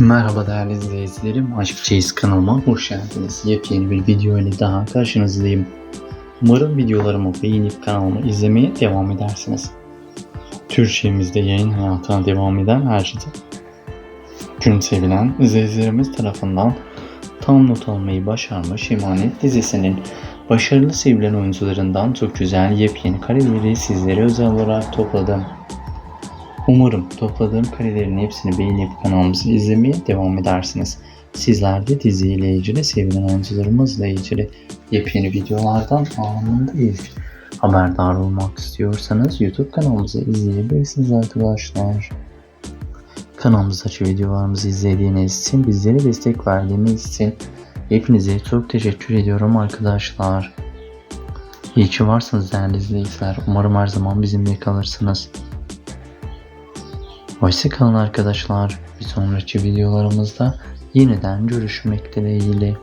Merhaba değerli izleyicilerim. Aşk Çeyiz kanalıma hoş geldiniz. Yepyeni bir video ile daha karşınızdayım. Umarım videolarımı beğenip kanalımı izlemeye devam edersiniz. Türkçemizde yayın hayatına devam eden şeyde gün sevilen izleyicilerimiz tarafından tam not almayı başarmış Emanet dizisinin başarılı sevilen oyuncularından çok güzel yepyeni kareleri sizlere özel olarak topladım. Umarım topladığım karelerin hepsini beğenip kanalımızı izlemeye devam edersiniz. Sizler de diziyle ilgili, sevilen oyuncularımızla ilgili yepyeni videolardan anında ilk haberdar olmak istiyorsanız YouTube kanalımızı izleyebilirsiniz arkadaşlar. Kanalımızdaki videolarımızı izlediğiniz için, bizlere destek verdiğiniz için hepinize çok teşekkür ediyorum arkadaşlar. İyi ki varsınız değerli izleyiciler. Umarım her zaman bizimle kalırsınız. Hoşçakalın arkadaşlar. Bir sonraki videolarımızda yeniden görüşmek dileğiyle.